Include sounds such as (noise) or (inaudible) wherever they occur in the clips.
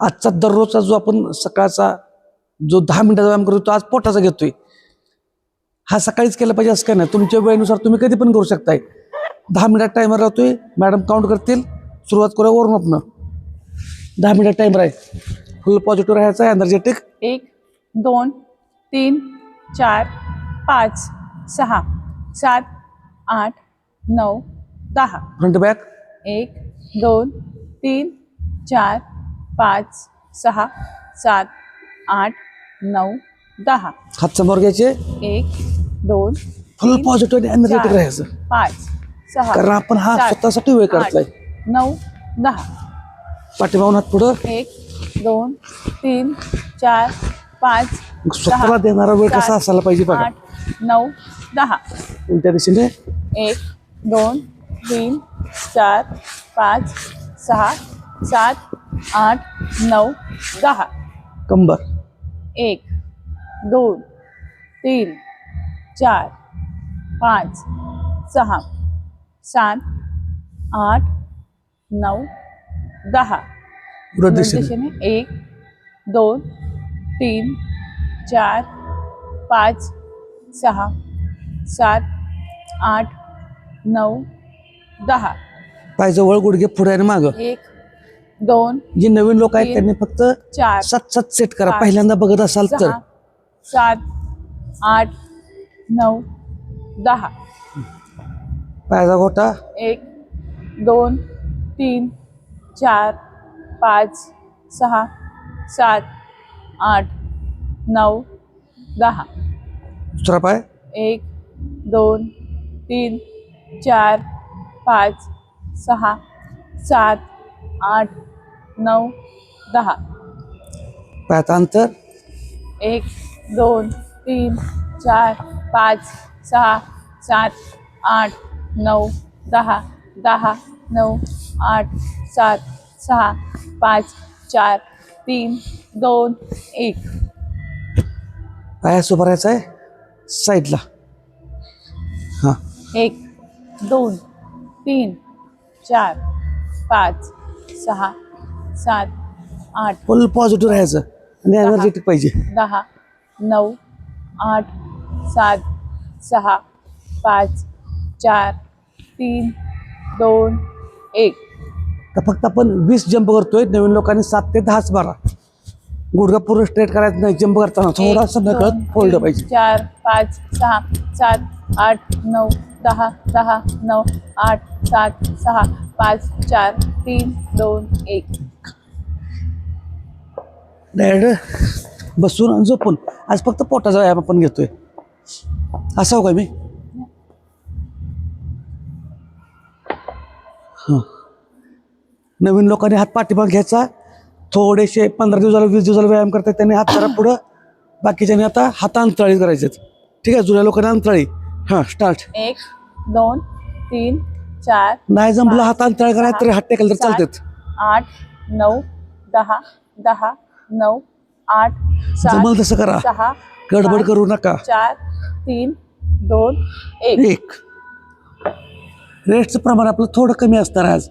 आजचा दररोजचा जो आपण सकाळचा जो दहा मिनिटाचा व्यायाम करतो तो आज पोटाचा घेतोय. हा सकाळीच केला पाहिजे असं काय नाही. तुमच्या वेळेनुसार तुम्ही कधी पण करू शकताय. दहा मिनिटात टायमर राहतोय. मॅडम काउंट करतील. सुरुवात करूया वरून आपण दहा मिनिटात टाइमर आहे. फुल पॉझिटिव्ह राहायचं आहे. एनर्जेटिक एक दोन तीन चार पाच सहा सात आठ नऊ दहा. फ्रंट बॅक एक दोन तीन चार पाच सहा सात आठ नऊ दहा. हात समोर घ्यायचे? एक दोन फुल पॉझिटिव्ह एनर्जेटिक राहायचं. पाच सहा कारण आपण हा सात, स्वतःसाठी वेळ आठ, काढतोय नऊ दहा. पाठीमागून हात पुढं. एक दोन तीन चार पाच मग स्वतःला देणारा वेळ कसा सात, असायला पाहिजे बघा. आठ नऊ दहा. उलट्या दिशेने. एक दोन तीन चार पाच सहा सात आठ नऊ दहा. कंबर. एक दोन तीन चार पाच सहा सात आठ नऊ दहा. दिशेने एक दोन तीन चार पाच सहा सात आठ नऊ दहा. पायजवळ गुडघे पुढे आणि मागं. एक दोन जे नवीन लोक आहेत त्यांनी फक्त चार. सात सात सेट करा. पहिल्यांदा बघत असाल तर. सात आठ नऊ दहा. पायाचा गोटा एक दोन तीन चार पाच सहा सात आठ नऊ दहा. दुसरा पाय. एक दोन तीन चार पाच सहा सात आठ नऊ दहा. अंतर. एक दोन तीन चार पाच सहा सात आठ नऊ दहा. दहा नऊ आठ सात सहा पाच चार तीन दोन एक. पायास उभा राहायचा आहे? साईडला. हां. एक दोन तीन चार पाच सहा सात आठ फुल पॉझिटिव्ह राहायचं. आणि. एनर्जेटिक पाहिजे. दहा नऊ आठ सात सहा पाच चार तीन दोन एक. तर फक्त आपण वीस जंप करतोय नवीन लोकांनी सात ते दहाच बारा गुडघा पूर्ण स्ट्रेट करायचं नाही जंप करताना. थोडासा नकळत फोल्ड पाहिजे. चार पाच सहा सात आठ नऊ सहा सहा नऊ आठ सात सहा पाच चार तीन दोन एक. डॅड बसून आणि झोपून. आज फक्त पोटाचा व्यायाम आपण घेतोय. हो काय मी? हां. नवीन लोकांनी हात पाठीमाग घ्यायचा. थोडेसे पंधरा दिवसाला वीस दिवसाला व्यायाम करतात त्यांनी हात जरा पुढं. बाकीच्यांनी आता हात अंतराळी करायचे ठीक आहे जुन्या लोकांनी अंतराळी हां स्टार्ट एक दोन तीन चार नाही जमलं हात अंतराळी करायचं तरी हात टेकल तर चालतात. आठ नऊ दहा दहा नऊ आठ जमल तसं करा. सहा गडबड करू नका. चार तीन दोन एक. रेस्टचं प्रमाण आपलं थोडं कमी असणार आज.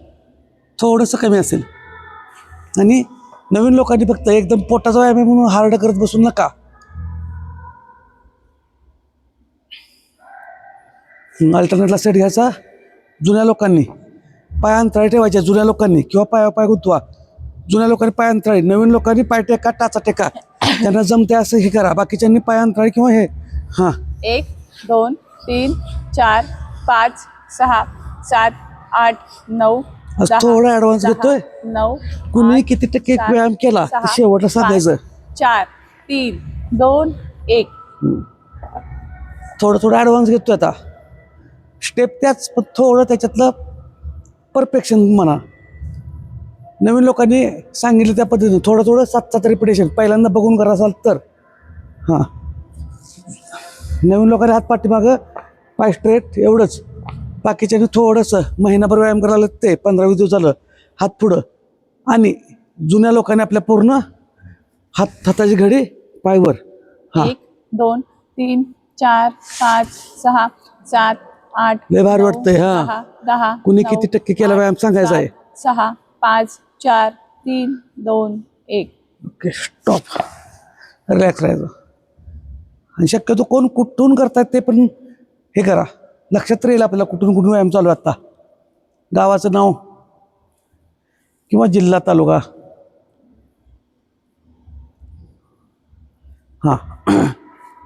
थोडंसं कमी असेल. आणि नवीन लोकांनी फक्त एकदम पोटाचा व्यायाम म्हणून हार्ड करत बसू नका. अल्टरनेटला सेट घ्यायचा जुन्या लोकांनी. पाय अंतराळी ठेवायच्या जुन्या लोकांनी. किंवा पाया पाय गुंतवा. जुन्या लोकांनी पाय अंतराळी नवीन लोकांनी पाय टेका टाचा टेका. त्यांना जमते असं हे करा. बाकीच्यांनी पाय अंतराळी किंवा हे. हां. एक दोन तीन चार पाच सहा सात आठ नऊ थोडा ऍडव्हान्स घेतोय. नऊ कुणी किती टक्के व्यायाम केला शेवटला सांगायचं. चार तीन दोन एक. थोडं थोडं ॲडव्हान्स घेतोय आता. स्टेप त्याच थोडं त्याच्यातलं परफेक्शन म्हणा. नवीन लोकांनी सांगितलं त्या पद्धतीनं. थोडं थोडं सात सात रिपिटेशन पहिल्यांदा बघून करा असाल तर. हां. नवीन लोकांनी हात पाठीमागं पाय स्ट्रेट एवढंच. बाकीच्यानी थोडंसं महिनाभर व्यायाम करायला ते. पंधरा वीस दिवस झालं. हात पुढं. आणि जुन्या लोकांनी आपल्या पूर्ण हात हाताची घडी पायवर. हां. दोन तीन चार पाच सहा सात आठ लय भारी वाटतंय, हा. दहा कुणी किती टक्के केला व्यायाम सांगायचा आहे. सहा पाच चार तीन दोन एक. ओके स्टॉप रिलॅक्स राहायचं आणि शक्यतो कोण कुठून करतात ते पण हे करा. लक्षात येईल आपल्याला कुठून कुठून व्यायाम चालू आहे आत्ता गावाचं नाव किंवा जिल्हा तालुका. हां.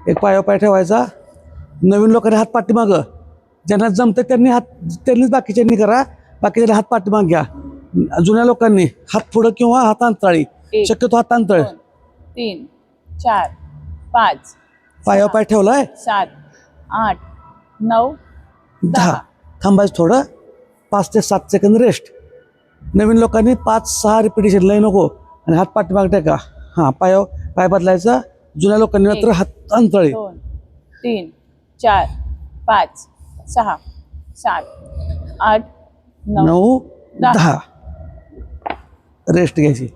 एक पाया पाय ठेवायचा. नवीन लोकांनी हात पाठीमागं. ज्यांना जमतं त्यांनी हात त्यांनीच बाकीच्यांनी करा. बाकीच्यांनी हात पाठीमाग घ्या. जुन्या लोकांनी हात पुढं किंवा हात अंतराळी. शक्यतो हात अंतळ दोन तीन चार पाच पायावर पाय ठेवलाय? सात आठ नऊ दहा. थांबायचं थोडं. पाच ते सात सेकंद रेस्ट नवीन लोकांनी पाच सहा रिपिटेशन लय नको. आणि हात पाठीमाग टेका. हां पाय पाय बदलायचा. जुन्या लोकांनी मात्र हात अंतळी दोन तीन चार पाच सहा सात आठ नऊ दहा. रेस्ट घ्यायची.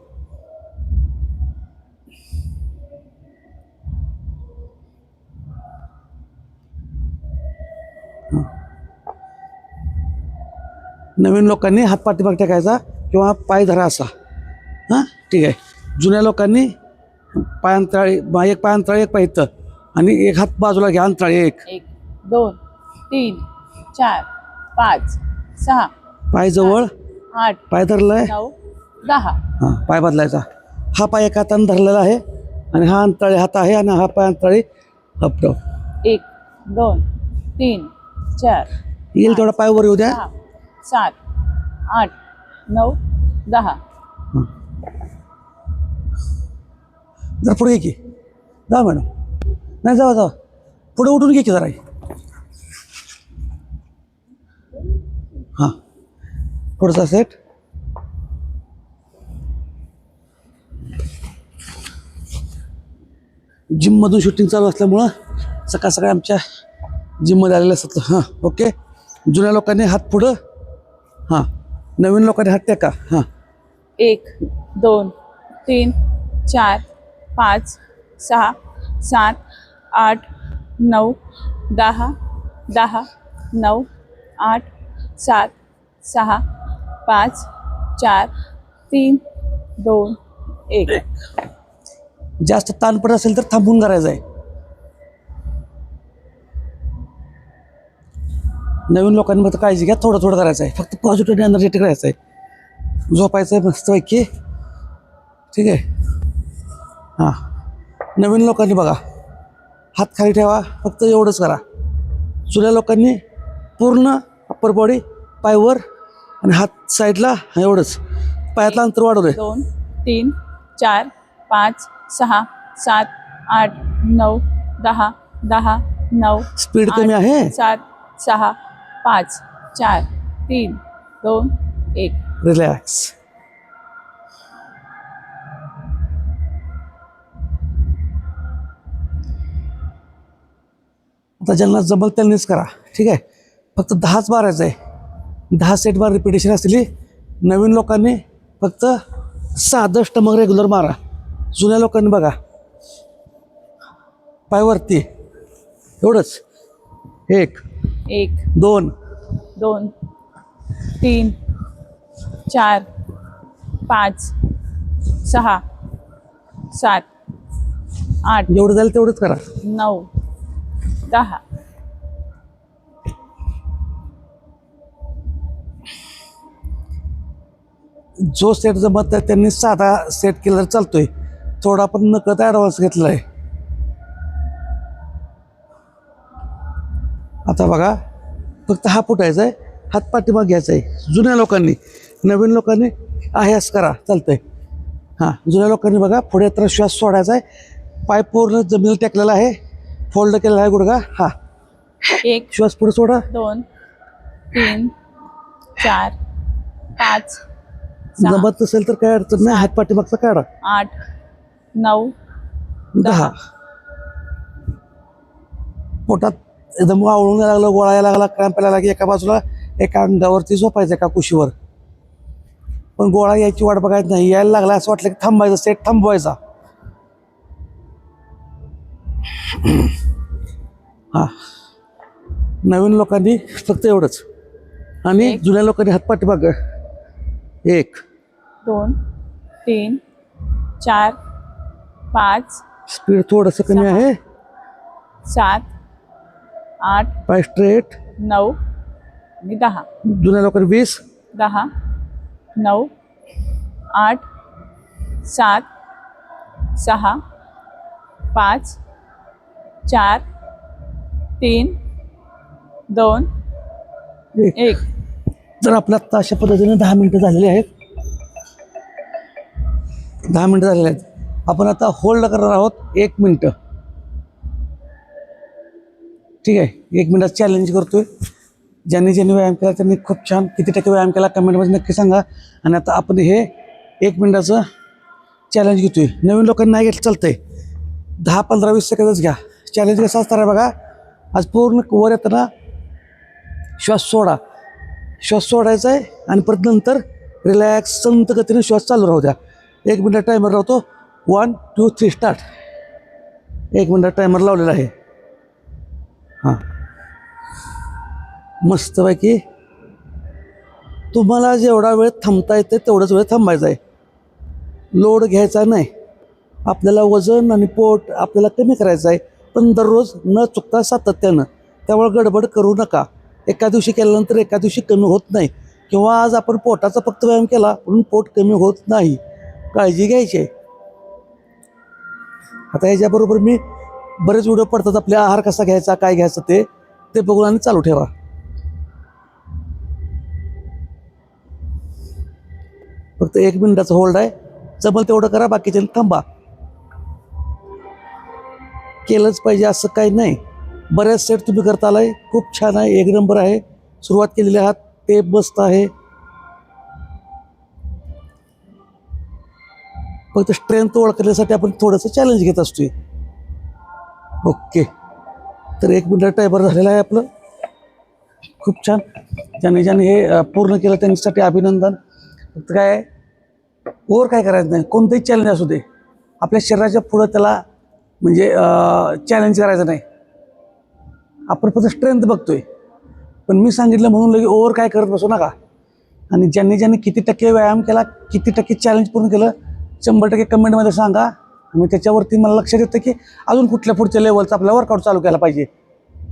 नवीन लोकांनी हात पाठीमाग टाकायचा किंवा पाय धरा असा. हां? ठीक आहे. जुन्या लोकांनी पाय अंतराळी बा- एक पाय अंतराळी एक पाय इथं आणि एक हात बाजूला घ्या अंतराळी एक. एक दोन तीन चार पाच सहा पाय जवळ? आठ पाय धरलाय? नऊ दहा. हां पाय बदलायचा. हा पाय एका हाताने धरलेला आहे आणि हा अंतराळी हात आहे आणि हा पाय अंतराळी हपडव एक दोन तीन चार येईल तेवढा पाय वर येऊ द्या. सहा सात आठ नऊ दहा. जरा पुढे घे की. जा मॅडम. नाही जावा जावा. पुढे उठून घे की जरा. हां. पुढचा सेट जिममधून शूटिंग चालू असल्यामुळं सकाळ सकाळी आमच्या जिममध्ये आलेलं असत हां ओके जुन्या लोकांनी हात पुढं. हां. नवीन लोकांनी हात टेका. हां. एक दोन तीन चार पाच सहा सात आठ नऊ दहा दहा नऊ आठ सात सहा पाच चार तीन दोन एक. जास्त ताण पडत असेल तर थांबून करायचं आहे. नवीन लोकांनी काळजी घ्या थोडं थोडं करायचं आहे. फक्त पॉझिटिव्ह एनर्जेटिक राहायचं आहे. झोपायचं आहे मस्त मस्तपैकी. ठीक आहे? हां. नवीन लोकांनी बघा. हात खाली ठेवा फक्त एवढंच करा. जुन्या लोकांनी पूर्ण अप्पर बॉडी पायवर आणि हात साईडला एवढंच. पायातलं अंतर वाढवलंय दोन तीन चार पाच सहा सात आठ नऊ दहा दहा नऊ स्पीड कमी आहे? सात सहा पाच चार तीन दोन एक. रिलॅक्स आता ज्यांना जमल त्यांनीच करा. ठीक आहे? फक्त दहाच मारायचं आहे दहा सेट बार रिपिटेशन असलेली नवीन लोकांनी फक्त साधं स्टमक रेग्युलर मारा. जुन्या लोकांनी बघा. पायवरती. एवढंच. एक. एक. दोन. दोन. तीन. चार. पाच. सहा. सात. आठ. जेवढं जाईल तेवढंच करा. नऊ. दहा. जो सेट जमत आहे त्यांनी साधा सेट केला तर चालतोय. थोडा पण नकळत ॲडव्हान्स घेतला आहे आता बघा फक्त हा फुटायचा आहे हात पाठीमाग घ्यायचा आहे जुन्या लोकांनी नवीन लोकांनी आहेस करा चालतंय. हां जुन्या लोकांनी बघा पुढे तर श्वास सोडायचा आहे पाय पूर्ण जमिनीला टेकलेला आहे. फोल्ड केलेला आहे गुडघा. हा. एक श्वास पुढे सोडा. दोन तीन चार पाच जमत नसेल तर काय अडचण नाही. हात पाठीमागचा काढा. आठ नऊ दहा. पोटात एकदम यायला लागलं गोळा यायला लागला क्रॅम्प यायला लागला. एका बाजूला एका अंगावरती झोपायचं एका कुशीवर. पण गोळा यायची वाट बघायची नाही. यायला लागला असं वाटलं की थांबायचं सेट थांबवायचा. (clears throat) हा. नवीन लोकांनी फक्त एवढंच. आणि. जुन्या लोकांनी हातपाठी माग एक. दोन तीन चार पाच स्पीड थोडंसं कमी. आहे सात आठ पाय स्ट्रेट नऊ आणि दहा जुन्या लोकांनी वीस दहा नऊ आठ सात सहा पाच चार तीन दोन एक. तर आपल्या आत्ता अशा पद्धतीने दहा मिनटं झालेली आहेत दहा मिनटं झालेले आहेत. आपण आता होल्ड करणार आहोत एक मिनटं. ठीक आहे? एक मिनटात चॅलेंज करतोय. ज्यांनी ज्यांनी व्यायाम केला त्यांनी खूप छान किती टक्के व्यायाम केला कमेंटमध्ये नक्की सांगा. आणि आता आपण हे एक मिनटाचं चॅलेंज घेतोय. नवीन लोकांना नाही घेतलं चालतंय. दहा पंधरा वीस सेकंदच घ्या. चॅलेंज कसं असणार आहे बघा. आज पूर्ण वर येताना श्वास सोडा. श्वास सोडायचा आहे आणि परत नंतर रिलॅक्स संत गतीने श्वास चालू राहू द्या. एक मिनटात टायमर लावतो. वन टू थ्री स्टार्ट एक मिनटात टायमर लावलेला आहे. हां. मस्तपैकी. तुम्हाला जेवढा वेळ थांबता येते तेवढाच वेळ थांबायचा आहे. लोड घ्यायचा नाही. आपल्याला वजन आणि पोट आपल्याला कमी करायचं आहे. पण दररोज न चुकता सातत्यानं त्यामुळे गडबड करू नका. एका दिवशी केल्यानंतर एका दिवशी कमी होत नाही. किंवा आज आपण पोटाचा फक्त व्यायाम केला म्हणून पोट कमी होत नाही. काळजी घ्यायची आहे. आता याच्याबरोबर मी बरेच व्हिडिओ पडतात आपल्या आहार कसा घ्यायचा काय घ्यायचं ते ते बघून आणि चालू ठेवा. फक्त एक मिनिटाचा होल्ड आहे. जमल तेवढं करा बाकीचे थांबा. केलंच पाहिजे असं काही नाही. बऱ्याच सेट तुम्ही करता आलाय खूप छान आहे. एक नंबर आहे. सुरुवात केलेली आहात. ते मस्त आहे. फक्त स्ट्रेंथ ओळखण्यासाठी आपण थोडंसं चॅलेंज घेत असतोय. ओके तर एक मिनिट टायबर झालेलं आहे आपलं. खूप छान. ज्याने ज्याने हे पूर्ण केलं त्यांच्यासाठी अभिनंदन. फक्त काय आहे, ओव्हर काय करायचं नाही. कोणतंही चॅलेंज असू दे. आपल्या शरीराच्या पुढं त्याला म्हणजे चॅलेंज करायचं नाही. आपण फक्त स्ट्रेंथ बघतोय. पण मी सांगितलं म्हणून लगे ओवर काय करत बसू नका. आणि ज्यांनी ज्यांनी किती टक्के व्यायाम केला किती टक्के चॅलेंज पूर्ण केलं शंभर टक्के कमेंटमध्ये सांगा. मग त्याच्यावरती मला लक्षात येतं की अजून कुठल्या पुढच्या लेवलचा आपला वर्कआउट चालू केला पाहिजे.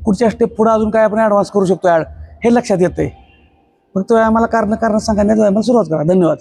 पुढच्या स्टेप पुढं अजून काय आपण ॲडव्हान्स करू शकतो ॲड हे लक्षात येतं आहे फक्त व्यायामाला कारण कारण सांगण्यात व्यायामाला सुरुवात करा. धन्यवाद.